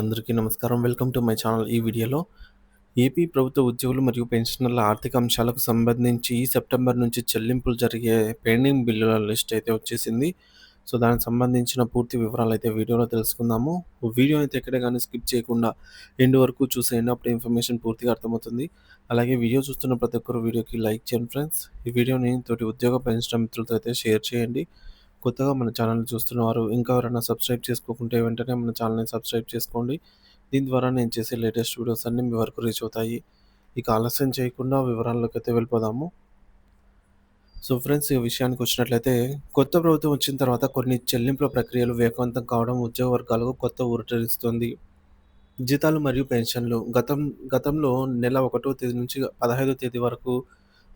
అందరికీ నమస్కారం. Welcome to my channel ఈ వీడియోలో. ఏపీ ప్రభుత్వ ఉద్యోగులు మరియు పెన్షనర్ల ఆర్థిక అంశాలకు సంబంధించి ఈ సెప్టెంబర్ నుంచి చెల్లింపులు జరిగే పెండింగ్ బిల్లుల లిస్ట్ అయితే వచ్చేసింది. సో దానికి సంబంధించిన పూర్తి వివరాలు అయితే వీడియోలో తెలుసుకుందాము. వీడియో అయితే ఎక్కడ కానీ స్కిప్ చేయకుండా ఎండ్ వరకు చూసేయండి. అప్పుడు ఇన్ఫర్మేషన్ పూర్తిగా అర్థమవుతుంది. అలాగే వీడియో చూస్తున్న ప్రతి ఒక్కరు వీడియోకి లైక్ చేయండి ఫ్రెండ్స్. ఈ వీడియోని తోటి ఉద్యోగ పెన్షన్ మిత్రులతో అయితే షేర్ చేయండి. కొత్తగా మన ఛానల్ చూస్తున్నవారు ఇంకా ఎవరైనా సబ్స్క్రైబ్ చేసుకోకుంటే వెంటనే మన ఛానల్ని సబ్స్క్రైబ్ చేసుకోండి. దీని ద్వారా నేను చేసే లేటెస్ట్ వీడియోస్ అన్నీ మీ వరకు రీచ్ అవుతాయి. ఇక ఆలస్యం చేయకుండా వివరాల్లోకి అయితే వెళ్ళిపోదాము. సో ఫ్రెండ్స్ ఈ విషయానికి వచ్చినట్లయితే కొత్త ప్రభుత్వం వచ్చిన తర్వాత కొన్ని చెల్లింపుల ప్రక్రియలు వేగవంతం కావడం ఉద్యోగ వర్గాలకు కొత్త ఊరటరిస్తుంది జీతాలు మరియు పెన్షన్లు. గతం గతంలో నెల ఒకటో తేదీ నుంచి పదహైదో తేదీ వరకు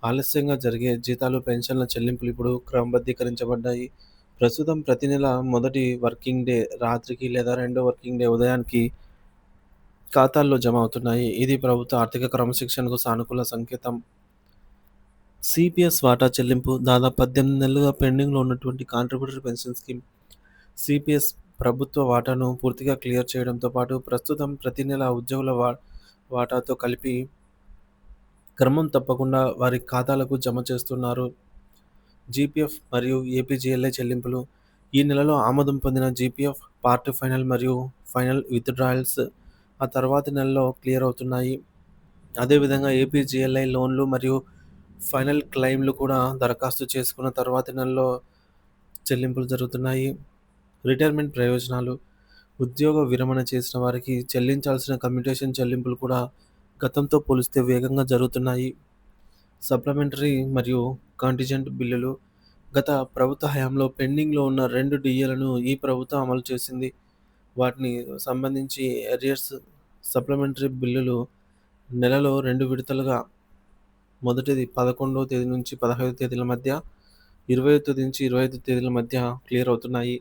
ఆలస్యంగా జరిగే జీతాలు పెన్షన్ల చెల్లింపులు ఇప్పుడు క్రమబద్ధీకరించబడ్డాయి. ప్రస్తుతం ప్రతి నెల మొదటి వర్కింగ్ డే రాత్రికి లేదా రెండో వర్కింగ్ డే ఉదయానికి ఖాతాల్లో జమ అవుతున్నాయి. ఇది ప్రభుత్వ ఆర్థిక క్రమశిక్షణకు సానుకూల సంకేతం. సిపిఎస్ వాటా చెల్లింపు దాదాపు పద్దెనిమిది నెలలుగా పెండింగ్లో ఉన్నటువంటి కాంట్రిబ్యూటరీ పెన్షన్ స్కీమ్ సిపిఎస్ ప్రభుత్వ వాటాను పూర్తిగా క్లియర్ చేయడంతో పాటు ప్రస్తుతం ప్రతి నెల ఉద్యోగుల వా వాటాతో కలిపి క్రమం తప్పకుండా వారి ఖాతాలకు జమ చేస్తున్నారు. జీపీఎఫ్ మరియు ఏపీజీఎల్ఐ చెల్లింపులు. ఈ నెలలో ఆమోదం పొందిన జీపీఎఫ్ పార్ట్ ఫైనల్ మరియు ఫైనల్ విత్డ్రాయల్స్ ఆ తర్వాతి నెలలో క్లియర్ అవుతున్నాయి. అదేవిధంగా ఏపీజీఎల్ఐ లోన్లు మరియు ఫైనల్ క్లెయిమ్లు కూడా దరఖాస్తు చేసుకున్న తర్వాతి నెలలో చెల్లింపులు జరుగుతున్నాయి. రిటైర్మెంట్ ప్రయోజనాలు. ఉద్యోగ విరమణ చేసిన వారికి చెల్లించాల్సిన కమ్యూటేషన్ చెల్లింపులు కూడా గతంతో పోలిస్తే వేగంగా జరుగుతున్నాయి. సప్లిమెంటరీ మరియు కాంటిజెంట్ బిల్లులు గత ప్రభుత్వ హయాంలో పెండింగ్లో ఉన్న రెండు డిఏలను ఈ ప్రభుత్వం అమలు చేసింది. వాటిని సంబంధించి ఎరియర్స్ సప్లిమెంటరీ బిల్లులు నెలలో రెండు విడతలుగా మొదటిది పదకొండవ తేదీ నుంచి పదహైదు తేదీల మధ్య ఇరవై తేదీ నుంచి ఇరవై ఐదు తేదీల మధ్య క్లియర్ అవుతున్నాయి.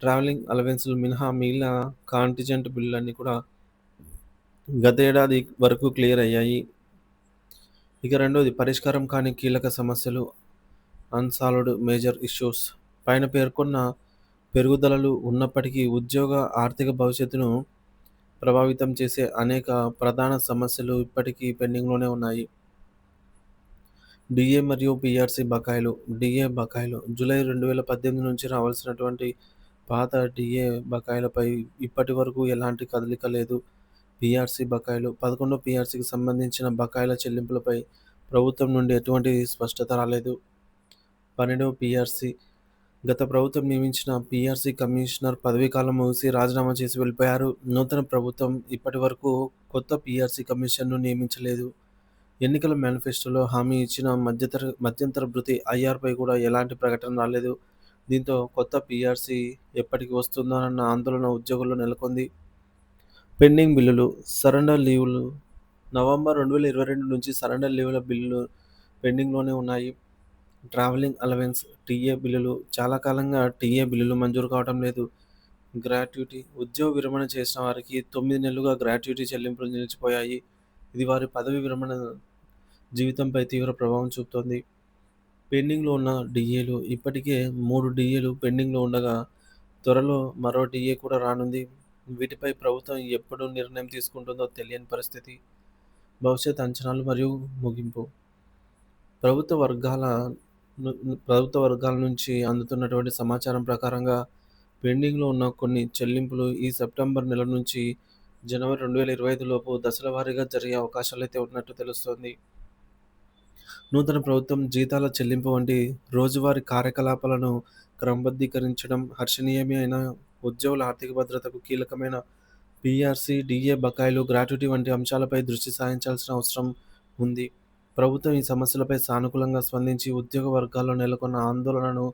ట్రావెలింగ్ అలవెన్స్లు మినహా మిగిలిన కాంటిజెంట్ బిల్లులన్నీ కూడా గత ఏడాది వరకు క్లియర్ అయ్యాయి. ఇక రెండోది పరిష్కారం కాని కీలక సమస్యలు. Unsolved major issues. పైన పేర్కొన్న పెరుగుదలలు ఉన్నప్పటికీ ఉద్యోగ ఆర్థిక భవిష్యత్తును ప్రభావితం చేసే అనేక ప్రధాన సమస్యలు ఇప్పటికీ పెండింగ్లోనే ఉన్నాయి. డిఏ మరియు పిఆర్సి బకాయిలు. డిఏ బకాయిలు. జూలై రెండు వేల పద్దెనిమిది నుంచి రావాల్సినటువంటి పాత డిఏ బకాయిలపై ఇప్పటి వరకు ఎలాంటి కదలిక లేదు. పీఆర్సీ బకాయిలు పదకొండో పీఆర్సీకి సంబంధించిన బకాయిల చెల్లింపులపై ప్రభుత్వం నుండి ఎటువంటి స్పష్టత రాలేదు. పన్నెండవ పీఆర్సీ గత ప్రభుత్వం నియమించిన పీఆర్సీ కమిషనర్ పదవీకాలం ముగిసి రాజీనామా చేసి వెళ్ళిపోయారు. నూతన ప్రభుత్వం ఇప్పటి వరకు కొత్త పిఆర్సీ కమిషన్ను నియమించలేదు. ఎన్నికల మేనిఫెస్టోలో హామీ ఇచ్చిన మధ్యతర మధ్యంతర భృతి ఐఆర్పై కూడా ఎలాంటి ప్రకటన రాలేదు. దీంతో కొత్త పీఆర్సీ ఎప్పటికి వస్తుందోనన్న ఆందోళన ఉద్యోగుల్లో నెలకొంది. పెండింగ్ బిల్లులు సరెండర్ లీవులు నవంబర్ రెండు వేల ఇరవై రెండు నుంచి సరెండర్ లీవుల బిల్లులు పెండింగ్లోనే ఉన్నాయి. ట్రావెలింగ్ అలవెన్స్ టీఏ బిల్లులు చాలా కాలంగా టీఏ బిల్లులు మంజూరు కావడం లేదు. గ్రాట్యుటీ ఉద్యోగ విరమణ చేసిన వారికి తొమ్మిది నెలలుగా గ్రాట్యుటీ చెల్లింపులు నిలిచిపోయాయి. ఇది వారి పదవి విరమణ జీవితంపై తీవ్ర ప్రభావం చూపుతోంది. పెండింగ్లో ఉన్న డిఏలు ఇప్పటికే మూడు డిఏలు పెండింగ్లో ఉండగా త్వరలో మరో డిఏ కూడా రానుంది. వీటిపై ప్రభుత్వం ఎప్పుడు నిర్ణయం తీసుకుంటుందో తెలియని పరిస్థితి భవిష్యత్ అంచనాలు మరియు ముగింపు. ప్రభుత్వ వర్గాల ప్రభుత్వ వర్గాల నుంచి అందుతున్నటువంటి సమాచారం ప్రకారంగా పెండింగ్లో ఉన్న కొన్ని చెల్లింపులు ఈ సెప్టెంబర్ నెల నుంచి జనవరి రెండు వేల ఇరవై ఐదు లోపు దశల వారీగా జరిగే అవకాశాలు అయితే ఉన్నట్టు తెలుస్తోంది. నూతన ప్రభుత్వం జీతాల చెల్లింపు వంటి రోజువారీ కార్యకలాపాలను క్రమబద్ధీకరించడం హర్షణీయమే ఉద్యోగుల ఆర్థిక భద్రతకు కీలకమైన పిఆర్సీ డిఏ బకాయిలు గ్రాట్యుటీ వంటి అంశాలపై దృష్టి సారించాల్సిన అవసరం ఉంది. ప్రభుత్వం ఈ సమస్యలపై సానుకూలంగా స్పందించి ఉద్యోగ వర్గాల్లో నెలకొన్న ఆందోళనను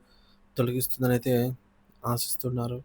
తొలగిస్తుందనైతే ఆశిస్తున్నారు.